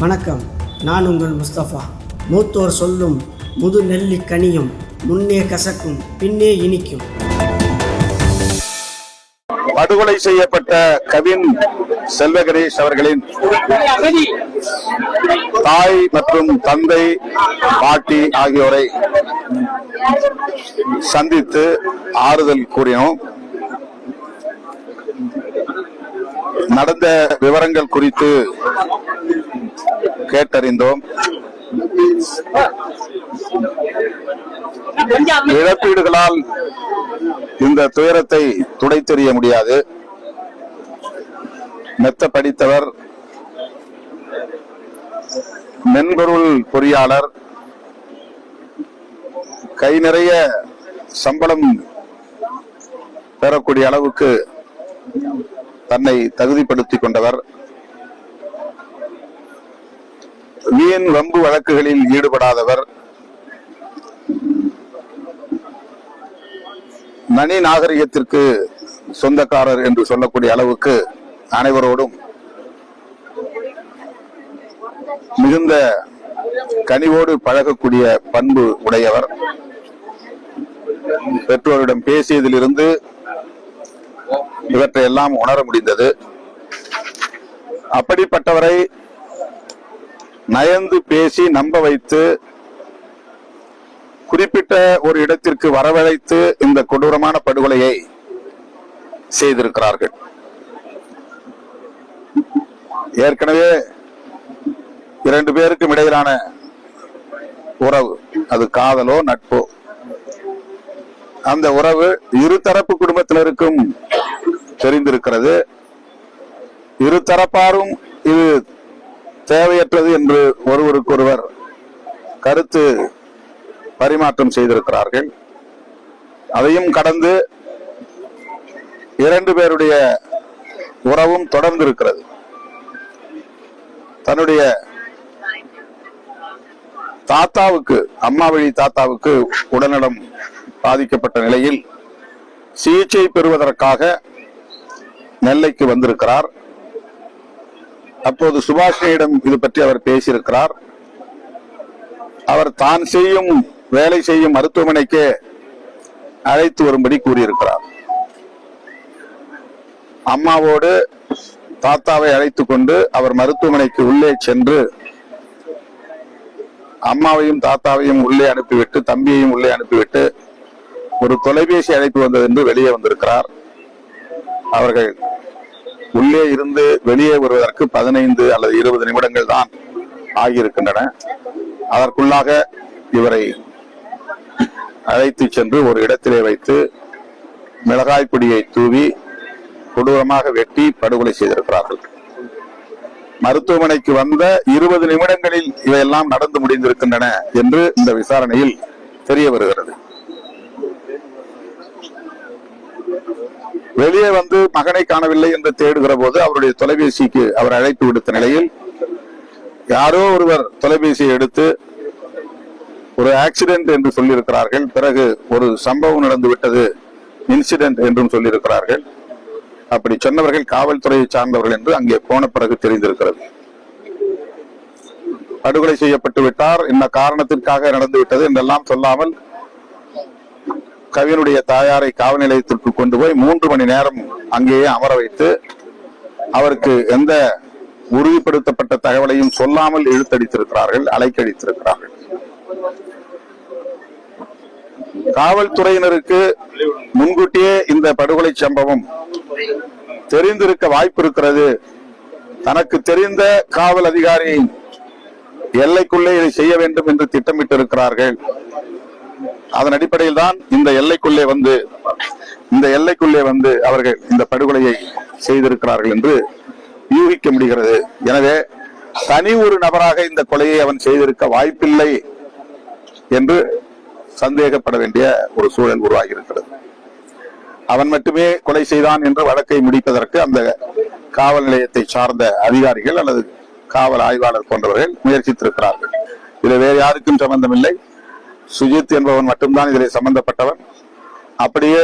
வணக்கம் நான் உங்கள் முஸ்தபா. மூத்தோர் சொல்லும் முது நெல்லி கனியும் முன்னே கசக்கும் பின்னே இனிக்கும். படுகொலை செய்யப்பட்ட கவின் செல்வ கணேஷ் அவர்களின் தாய் மற்றும் தந்தை பாட்டி ஆகியோரை சந்தித்து ஆறுதல் கூறினோம். நடந்த விவரங்கள் குறித்து கேட்டறிந்தோம். இழப்பீடுகளால் இந்த துயரத்தை துடைத்தெறிய முடியாது. மெத்த படித்தவர் மென்பொருள் பொறியாளர் கை நிறைய சம்பளம் பெறக்கூடிய அளவுக்கு தன்னை தகுதிப்படுத்திக் கொண்டவர். வீண் வம்பு வழக்குகளில் ஈடுபடாதவர். நனி நாகரிகத்திற்கு சொந்தக்காரர் என்று சொல்லக்கூடிய அளவுக்கு அனைவரோடும் மிகுந்த கனிவோடு பழகக்கூடிய பண்பு உடையவர். பெற்றோரிடம் பேசியதிலிருந்து இவற்றை எல்லாம் உணர முடிந்தது. அப்படிப்பட்டவரை நயந்து பேசி நம்ப வைத்து குறிப்பிட்ட ஒரு இடத்திற்கு வரவழைத்து இந்த கொடூரமான படுகொலையை செய்திருக்கிறார்கள். ஏற்கனவே இரண்டு பேருக்கும் இடையிலான உறவு அது காதலோ நட்போ. அந்த உறவு இருதரப்பு குடும்பத்தினருக்கும் தெரிந்திருக்கிறது. இருதரப்பாரும் இது தேவையற்றது என்று ஒருவருக்கொருவர் கருத்து பரிமாற்றம் செய்திருக்கிறார்கள். அதையும் கடந்து இரண்டு பேருடைய உறவும் தொடர்ந்து இருக்கிறது தன்னுடைய தாத்தாவுக்கு அம்மா வழி தாத்தாவுக்கு உடல்நலம் பாதிக்கப்பட்ட நிலையில் சிகிச்சை பெறுவதற்காக நெல்லைக்கு வந்திருக்கிறார். அப்போது சுபாஷினியிடம் இது பற்றி அவர் பேசியிருக்கிறார். அவர் தான் செய்யும் வேலை செய்யும் மருத்துவமனைக்கு அழைத்து வரும்படி கூறியிருக்கிறார். அம்மாவோடு தாத்தாவை அழைத்து கொண்டு அவர் மருத்துவமனைக்கு உள்ளே சென்று அம்மாவையும் தாத்தாவையும் உள்ளே அனுப்பிவிட்டு தம்பியையும் உள்ளே அனுப்பிவிட்டு ஒரு தொலைபேசி அழைப்பு வந்தது என்று வெளியே வந்திருக்கிறார். அவர்கள் உள்ளே இருந்து வெளியே வருவதற்கு பதினைந்து அல்லது இருபது நிமிடங்கள் தான் ஆகியிருக்கின்றன. அதற்குள்ளாக இவரை அழைத்து சென்று ஒரு இடத்திலே வைத்து மிளகாய் பொடியை தூவி கொடூரமாக வெட்டி படுகொலை செய்திருக்கிறார்கள். மருத்துவமனைக்கு வந்த இருபது நிமிடங்களில் இவையெல்லாம் நடந்து முடிந்திருக்கின்றன என்று இந்த விசாரணையில் தெரிய வருகிறது. வெளியே வந்து மகனை காணவில்லை என்று தேடுகிற போது அவருடைய தொலைபேசிக்கு அவர் அழைப்பு விடுத்த நிலையில் யாரோ ஒருவர் தொலைபேசியை எடுத்து ஒரு ஆக்சிடென்ட் என்று சொல்லியிருக்கிறார்கள். பிறகு ஒரு சம்பவம் நடந்து விட்டது இன்சிடென்ட் என்றும் சொல்லியிருக்கிறார்கள். அப்படி சொன்னவர்கள் காவல்துறையை சார்ந்தவர்கள் என்று அங்கே போன பிறகு தெரிந்திருக்கிறது. படுகொலை செய்யப்பட்டு விட்டார். இந்த காரணத்திற்காக நடந்து விட்டது என்றெல்லாம் சொல்லாமல் கவியனுடைய தாயாரை காவல் நிலையத்திற்கு கொண்டு போய் மூன்று மணி நேரம் அங்கேயே அமர வைத்து அவருக்கு எந்த உறுதிப்படுத்தப்பட்ட தகவலையும் சொல்லாமல் இழுத்தடித்திருக்கிறார்கள் அலைக்கடித்திருக்கிறார்கள். காவல்துறையினருக்கு முன்கூட்டியே இந்த படுகொலை சம்பவம் தெரிந்திருக்க வாய்ப்பு இருக்கிறது தனக்கு தெரிந்த காவல் அதிகாரியின் எல்லைக்குள்ளே இதை செய்ய வேண்டும் என்று திட்டமிட்டிருக்கிறார்கள். அதன் அடிப்படையில் தான் இந்த எல்லைக்குள்ளே வந்து இந்த எல்லைக்குள்ளே வந்து அவர்கள் இந்த படுகொலையை செய்திருக்கிறார்கள் என்று யூகிக்க முடிகிறது. எனவே தனி ஒரு நபராக இந்த கொலையை அவன் செய்திருக்க வாய்ப்பில்லை என்று சந்தேகப்பட வேண்டிய ஒரு சூழல் உருவாகி இருக்கிறது அவன் மட்டுமே கொலை செய்தான் என்று வழக்கை முடிப்பதற்கு அந்த காவல் நிலையத்தை சார்ந்த அதிகாரிகள் அல்லது காவல் ஆய்வாளர் போன்றவர்கள் முயற்சித்திருக்கிறார்கள். இது வேறு யாருக்கும் சம்பந்தமில்லை. சுஜித் என்பவன் மட்டும்தான் இதில் சம்பந்தப்பட்டவன். அப்படியே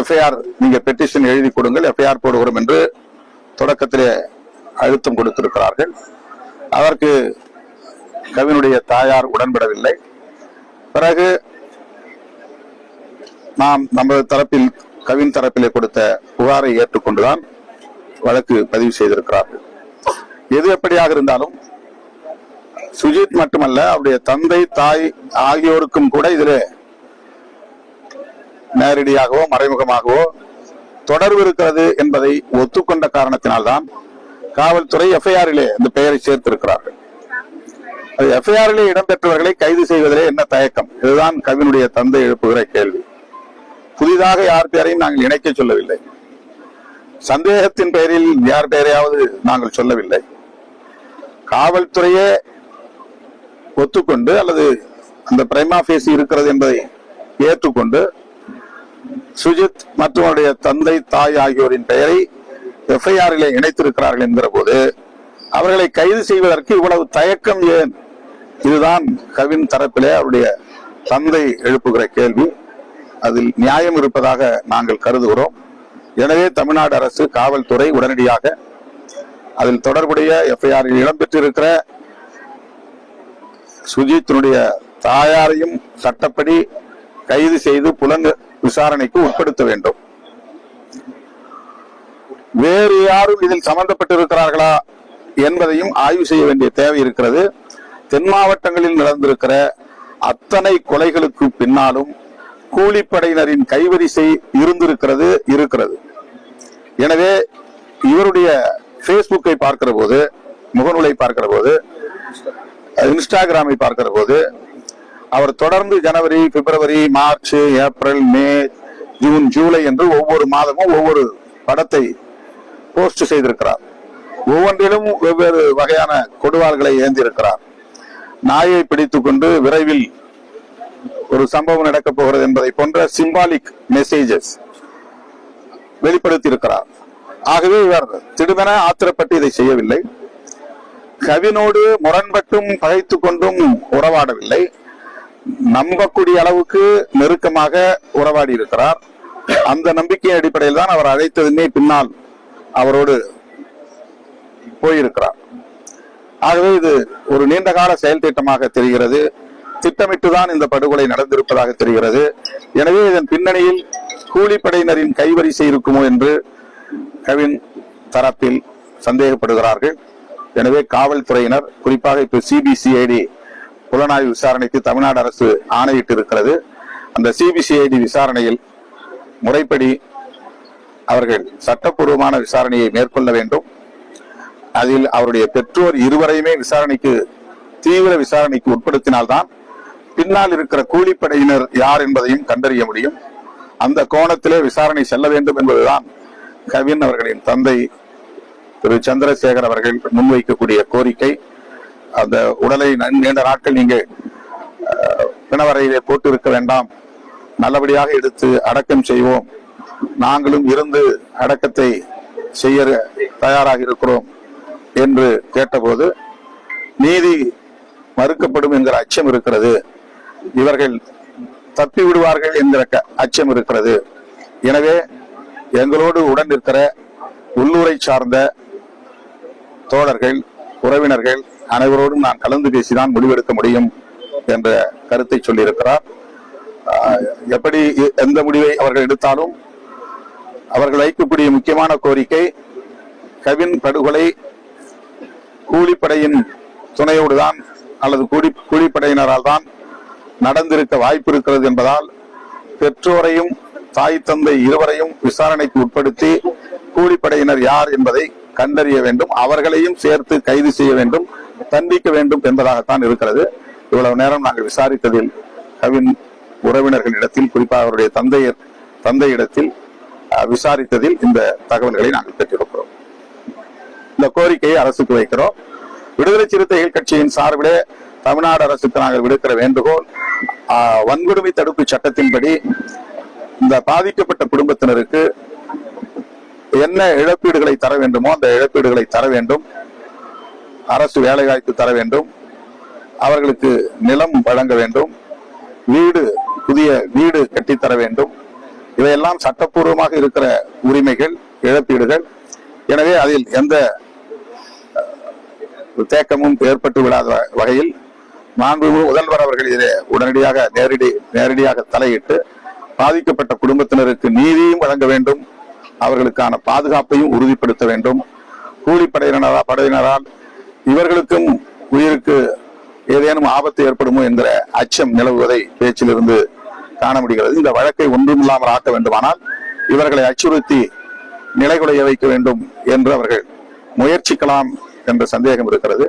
எஃப்ஐஆர் நீங்க பெட்டிஷன் எழுதி கொடுங்கள். எஃப்ஐஆர் போடுகிறோம் என்று தொடக்கத்திலே அழுத்தம் கொடுத்திருக்கிறார்கள். அதற்கு கவினுடைய தாயார் உடன்படவில்லை. பிறகு நாம் நமது தரப்பில் கவின் தரப்பிலே கொடுத்த புகாரை ஏற்றுக்கொண்டுதான் வழக்கு பதிவு செய்திருக்கிறார்கள். எது எப்படியாக இருந்தாலும் சுஜித் மட்டுமல்ல அவருடைய தந்தை தாய் ஆகியோருக்கும் கூட இதிலே நேரடியாகவோ மறைமுகமாகவோ தொடர்பு இருக்கிறது என்பதை ஒத்துக்கொண்ட காரணத்தினால்தான் காவல்துறை எஃப்ஐஆரிலே இந்த பெயரை சேர்த்திருக்கிறார்கள். அது எஃப்ஐஆரிலே இடம்பெற்றவர்களை கைது செய்வதிலே என்ன தயக்கம்? இதுதான் கவினுடைய தந்தை எழுப்புகிற கேள்வி. புதிதாக யார் பெயரையும் நாங்கள் இணைக்க சொல்லவில்லை. சந்தேகத்தின் பெயரில் யார் பெயரையாவது நாங்கள் சொல்லவில்லை. காவல்துறையே ஒத்துக்கொண்டு அல்லது அந்த பிரைமா பேசி இருக்கிறது என்பதை ஏற்றுக்கொண்டு சுஜித் மற்றும் அவருடைய தந்தை தாய் ஆகியோரின் பெயரை எஃப்ஐஆரிலே இணைத்திருக்கிறார்கள் என்கிற போது அவர்களை கைது செய்வதற்கு இவ்வளவு தயக்கம் ஏன்? இதுதான் கவின் தரப்பிலே அவருடைய தந்தை எழுப்புகிற கேள்வி. அதில் நியாயம் இருப்பதாக நாங்கள் கருதுகிறோம். எனவே தமிழ்நாடு அரசு காவல்துறை உடனடியாக அதில் தொடர்புடைய எஃப்ஐஆரில் இடம்பெற்றிருக்கிற சுஜித்தினுடைய தாயாரையும் சட்டப்படி கைது செய்து புலன் விசாரணைக்கு உட்படுத்த வேண்டும். வேறு யாரும் இதில் சம்பந்தப்பட்டிருக்கிறார்களா என்பதையும் ஆய்வு செய்ய வேண்டிய தேவை இருக்கிறது. தென் மாவட்டங்களில் நடந்திருக்கிற அத்தனை கொலைகளுக்கு பின்னாலும் கூலிப்படையினரின் கைவரிசை இருந்திருக்கிறது இருக்கிறது. எனவே இவருடைய பேஸ்புக்கை பார்க்கிற போது முகநூலை பார்க்கிற போது இன்ஸ்டாகிராமை பார்க்கிற போது அவர் தொடர்ந்து ஜனவரி பிப்ரவரி மார்ச் ஏப்ரல் மே ஜூன் ஜூலை என்று ஒவ்வொரு மாதமும் ஒவ்வொரு படத்தை போஸ்ட் செய்திருக்கிறார். ஒவ்வொன்றிலும் வெவ்வேறு வகையான கொடுவாள்களை ஏந்திருக்கிறார். நாயை பிடித்துக் கொண்டு விரைவில் ஒரு சம்பவம் நடக்கப் போகிறது என்பதை போன்ற சிம்பாலிக் மெசேஜஸ் வெளிப்படுத்தி இருக்கிறார் ஆகவே இவர் திடுமென ஆத்திரப்பட்டு இதை செய்யவில்லை. கவினோடு முரண்பட்டும் பகைத்து கொண்டும் உறவாடவில்லை. நம்பக்கூடிய அளவுக்கு நெருக்கமாக உறவாடி இருக்கிறார் அந்த நம்பிக்கை அடிப்படையில் தான் அவர் அழைத்ததுமே பின்னால் அவரோடு போயிருக்கிறார். ஆகவே இது ஒரு நீண்ட கால செயல் திட்டமாக தெரிகிறது. திட்டமிட்டுதான் இந்த படுகொலை நடந்திருப்பதாக தெரிகிறது. எனவே இதன் பின்னணியில் கூலிப்படையினரின் கைவரிசை இருக்குமோ என்று கவின் தரப்பில் சந்தேகப்படுகிறார்கள். எனவே காவல்துறையினர் குறிப்பாக இப்ப சிபிசிஐடி புலனாய்வு விசாரணைக்கு தமிழ்நாடு அரசு ஆணையிட்டு இருக்கிறது அந்த சிபிசிஐடி விசாரணையில் முறைப்படி அவர்கள் சட்டப்பூர்வமான விசாரணையை மேற்கொள்ள வேண்டும். அதில் அவருடைய பெற்றோர் இருவரையுமே விசாரணைக்கு தீவிர விசாரணைக்கு உட்படுத்தினால்தான் பின்னால் இருக்கிற கூலிப்படையினர் யார் என்பதையும் கண்டறிய முடியும். அந்த கோணத்திலே விசாரணை செல்ல வேண்டும் என்பதுதான் கவின் அவர்களின் தந்தை திரு சந்திரசேகர் அவர்கள் முன்வைக்கக்கூடிய கோரிக்கை அந்த உடலை நீண்ட நாட்கள் நீங்க பிணவரையிலே போட்டு இருக்க வேண்டாம். நல்லபடியாக எடுத்து அடக்கம் செய்வோம். நாங்களும் இருந்து அடக்கத்தை செய்ய தயாராக இருக்கிறோம் என்று கேட்டபோது நீதி மறுக்கப்படும் என்கிற அச்சம் இருக்கிறது. இவர்கள் தப்பி விடுவார்கள் என்கிற அச்சம் இருக்கிறது. எனவே எங்களோடு உடன் இருக்கிற உள்ளூரை சார்ந்த தோழர்கள் உறவினர்கள் அனைவரோடும் நான் கலந்து பேசிதான் முடிவெடுக்க முடியும் என்ற கருத்தை சொல்லியிருக்கிறார். எப்படி எ- எந்த முடிவை அவர்கள் எடுத்தாலும் அவர்கள் வைக்கக்கூடிய முக்கியமான கோரிக்கை கவின் படுகொலை கூலிப்படையின் துணையோடு தான் அல்லது கூலி கூலிப்படையினரால் தான் நடந்திருக்க வாய்ப்பு இருக்கிறது என்பதால் பெற்றோரையும் தாய் தந்தை இருவரையும் விசாரணைக்கு உட்படுத்தி கூலிப்படையினர் யார் என்பதை கண்டறிய வேண்டும் அவர்களையும் சேர்த்து கைது செய்ய வேண்டும் தண்டிக்க வேண்டும் என்பதாகத்தான் இருக்கிறது. இவ்வளவு நேரம் நாங்கள் விசாரித்ததில் கவின் உறவினர்களிடத்தில் குறிப்பாக அவருடைய தந்தையர் தந்தையிடத்தில் விசாரித்ததில் இந்த தகவல்களை நாங்கள் பெற்றிருக்கிறோம். இந்த கோரிக்கையை அரசுக்கு வைக்கிறோம். விடுதலை சிறுத்தைகள் கட்சியின் சார்பிலே தமிழ்நாடு அரசுக்கு நாங்கள் விடுக்கிற வேண்டுகோள் ஆஹ், வன்கொடுமை தடுப்பு சட்டத்தின்படி இந்த பாதிக்கப்பட்ட குடும்பத்தினருக்கு என்ன இழப்பீடுகளை தர வேண்டுமோ அந்த இழப்பீடுகளை தர வேண்டும். அரசு வேலைவாய்ப்பு தர வேண்டும். அவர்களுக்கு நிலம் வழங்க வேண்டும். வீடு புதிய வீடு கட்டித்தர வேண்டும். இவையெல்லாம் சட்டப்பூர்வமாக இருக்கிற உரிமைகள் இழப்பீடுகள். எனவே அதில் எந்த தேக்கமும் ஏற்பட்டு விடாத வகையில் மாண்புமிகு முதல்வர் அவர்கள் இதிலே உடனடியாக நேரடி நேரடியாக தலையிட்டு பாதிக்கப்பட்ட குடும்பத்தினருக்கு நீதியும் வழங்க வேண்டும். அவர்களுக்கான பாதுகாப்பையும் உறுதிப்படுத்த வேண்டும். கூலிப்படையினரா படையினரால் இவர்களுக்கும் உயிருக்கு ஏதேனும் ஆபத்து ஏற்படுமோ என்கிற அச்சம் நிலவுவதை பேச்சிலிருந்து காண முடிகிறது. இந்த வழக்கை ஒன்றுமில்லாமல் ஆக்க வேண்டுமானால் இவர்களை அச்சுறுத்தி நிலைகுலைய வைக்க வேண்டும் என்று அவர்கள் முயற்சிக்கலாம் என்ற சந்தேகம் இருக்கிறது.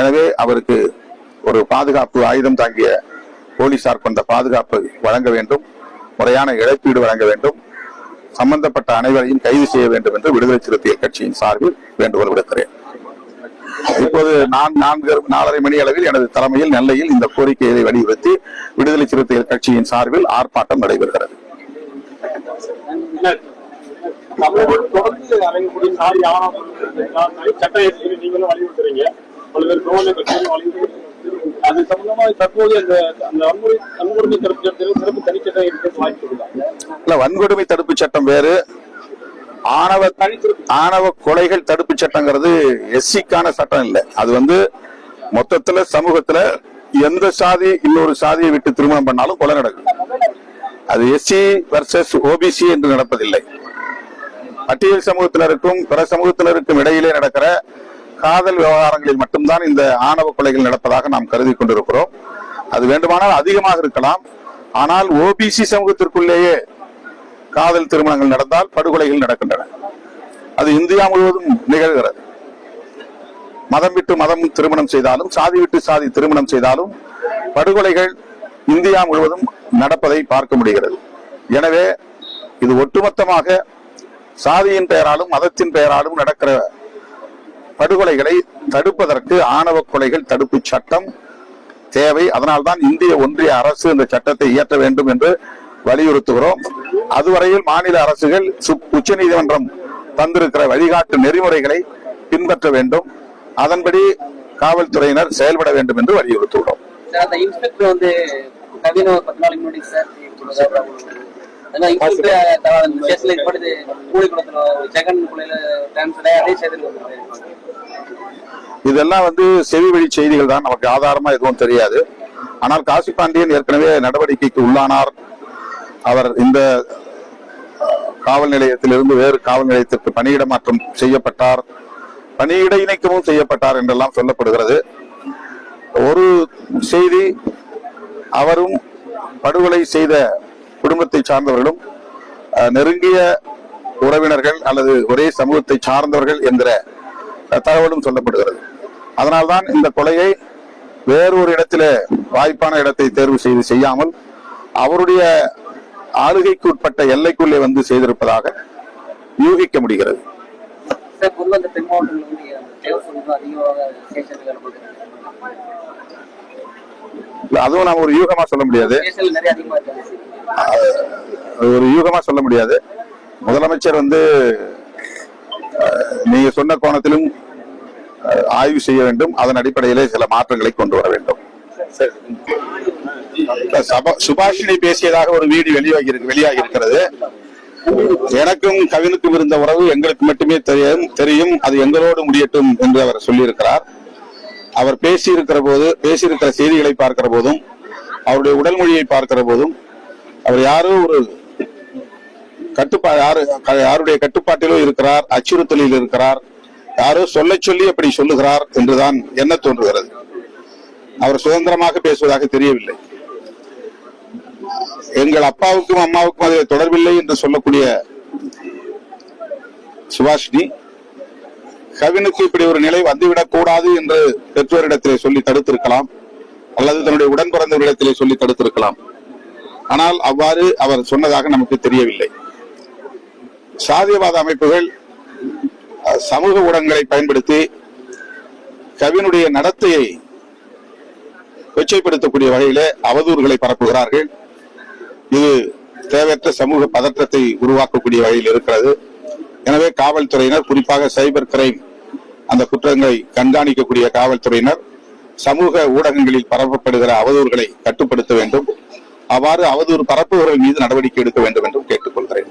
எனவே அவருக்கு ஒரு பாதுகாப்பு ஆயுதம் தாங்கிய போலீசார் கொண்ட பாதுகாப்பு வழங்க வேண்டும். முறையான இழப்பீடு வழங்க வேண்டும். சம்பந்தப்பட்ட அனைவரையும் கைது செய்ய வேண்டும் என்று விடுதலை சிறுத்தைகள் கட்சியின் சார்பில் வேண்டுகோள் விடுக்கிறேன். இப்போது நான் நான்கு நாலரை மணி அளவில் எனது தலைமையில் நெல்லையில் இந்த கோரிக்கையை வலியுறுத்தி விடுதலை சிறுத்தைகள் கட்சியின் சார்பில் ஆர்ப்பாட்டம் நடைபெறுகிறது. சட்ட நீங்களும் வலியுறுத்துறீங்க. அது சம்பந்தமா தற்போது அந்த அந்த வன்முறை வன்கொடுமை தடுப்பு சட்டத்தில் சிறப்பு தனிச்சட்டம் இருக்கிறது வாய்ப்பு இல்ல வன்கொடுமை தடுப்பு சட்டம் வேறு. ஆணவ ஆணவ கொலைகள் தடுப்பு சட்டங்கிறது எஸ்சிக்கான சட்டம் இல்லை. அது வந்து மொத்தத்துல சமூகத்துல எந்த சாதி இன்னொரு சாதியை விட்டு திருமணம் பண்ணாலும் கொலை நடக்கும் அது எஸ்சி வர்சஸ் ஓபிசி என்று நடப்பதில்லை. பட்டியல் சமூகத்தினருக்கும் பிற சமூகத்தினருக்கும் இடையிலே நடக்கிற காதல் விவகாரங்களில் மட்டும்தான் இந்த ஆணவ கொலைகள் நடப்பதாக நாம் கருதி கொண்டிருக்கிறோம். அது வேண்டுமானால் அதிகமாக இருக்கலாம். ஆனால் ஓபிசி சமூகத்திற்குள்ளேயே காதல் திருமணங்கள் நடந்தால் படுகொலைகள் நடக்கின்றன. அது இந்தியா முழுவதும் நிகழ்கிறது. மதம் விட்டு மதம் திருமணம் செய்தாலும் சாதி விட்டு சாதி திருமணம் செய்தாலும் படுகொலைகள் இந்தியா முழுவதும் நடப்பதை பார்க்க முடிகிறது. எனவே இது ஒட்டுமொத்தமாக சாதியின் பெயராலும் மதத்தின் பெயராலும் நடக்கிற படுகொலைகளை தடுப்பதற்கு ஆணவ கொலைகள் தடுப்பு சட்டம் தேவை. அதனால்தான் இந்திய ஒன்றிய அரசு இந்த சட்டத்தை இயற்ற வேண்டும் என்று வலியுறுத்துகிறோம். அதுவரையில் மாநில அரசுகள் உச்ச நீதிமன்றம் தந்திருக்கிற வழிகாட்டு நெறிமுறைகளை பின்பற்ற வேண்டும். அதன்படி காவல்துறையினர் செயல்பட வேண்டும் என்று வலியுறுத்துகிறோம். இதெல்லாம் வந்து செவி வழி செய்திகள் தான். நமக்கு ஆதாரமா எதுவும் தெரியாது. ஆனால் காசி பாண்டியன் ஏற்கனவே நடவடிக்கைக்கு உள்ளானார். அவர் இந்த காவல் நிலையத்திலிருந்து வேறு காவல் நிலையத்திற்கு பணியிட மாற்றம் செய்யப்பட்டார். பணியிட இணைக்கமும் செய்யப்பட்டார் என்றெல்லாம் சொல்லப்படுகிறது. ஒரு செய்தி அவரும் படுகொலை செய்த குடும்பத்தை சார்ந்தவர்களும் நெருங்கிய உறவினர்கள் அல்லது ஒரே சமூகத்தை சார்ந்தவர்கள் என்கிற தகவலும் சொல்லப்படுகிறது. அதனால்தான் இந்த கொலையை வேறொரு இடத்திலே வாய்ப்பான இடத்தை தேர்வு செய்து செய்யாமல் அவருடைய ஆளுகைக்கு உட்பட்ட எல்லைக்குள்ளே வந்து செய்திருப்பதாக யூகிக்க முடிகிறது. அதுவும் நாம் ஒரு யூகமா சொல்ல முடியாது. ஒரு யூகமா சொல்ல முடியாது. முதலமைச்சர் வந்து நீங்க சொன்ன கோணத்திலும் ஆய்வு செய்ய வேண்டும். அதன் அடிப்படையிலே சில மாற்றங்களை கொண்டு வர வேண்டும். சபா- சுபாஷினி பேசியதாக ஒரு வீடு வெளியாகி வெளியாகி இருக்கிறது எனக்கும் கவினுக்கும் இருந்த உறவு எங்களுக்கு மட்டுமே தெரியும் தெரியும். அது எங்களோடு முடியட்டும் என்று அவர் சொல்லியிருக்கிறார். அவர் பேசியிருக்கிற போது பேசியிருக்கிற செய்திகளை பார்க்கிற போதும் அவருடைய உடல் மொழியை பார்க்கிற போதும் அவர் யாரோ ஒரு கட்டுப்பா யாரு யாருடைய கட்டுப்பாட்டிலும் இருக்கிறார் அச்சுறுத்தலில் இருக்கிறார். யாரோ சொல்ல சொல்லி அப்படி சொல்லுகிறார் என்றுதான் என்ன தோன்றுகிறது. அவர் சுதந்திரமாக பேசுவதாக தெரியவில்லை. எங்கள் அப்பாவுக்கும் அம்மாவுக்கும் அதில் தொடர்பில்லை என்று சொல்லக்கூடிய சுபாஷினி கவினுக்கு இப்படி ஒரு நிலை வந்துவிடக் கூடாது என்று பெற்றோரிடத்திலே சொல்லி தடுத்திருக்கலாம் அல்லது தன்னுடைய உடன் பிறந்தவரிடத்திலே சொல்லி தடுத்திருக்கலாம். ஆனால் அவ்வாறு அவர் சொன்னதாக நமக்கு தெரியவில்லை. சாதியவாத அமைப்புகள் சமூக ஊடகங்களை பயன்படுத்தி கவினுடைய நடத்தையை கொச்சைப்படுத்தக்கூடிய வகையில் அவதூறுகளை பரப்புகிறார்கள். இது தேவையற்ற சமூக பதற்றத்தை உருவாக்கக்கூடிய வகையில் இருக்கிறது. எனவே காவல்துறையினர் குறிப்பாக சைபர் கிரைம் அந்த குற்றங்களை கண்காணிக்கக்கூடிய காவல்துறையினர் சமூக ஊடகங்களில் பரப்பப்படுகிற அவதூறுகளை கட்டுப்படுத்த வேண்டும். அவ்வாறு அவதூறு பரப்புபவர்கள் மீது நடவடிக்கை எடுக்க வேண்டும் என்றும் கேட்டுக்கொள்கிறேன்.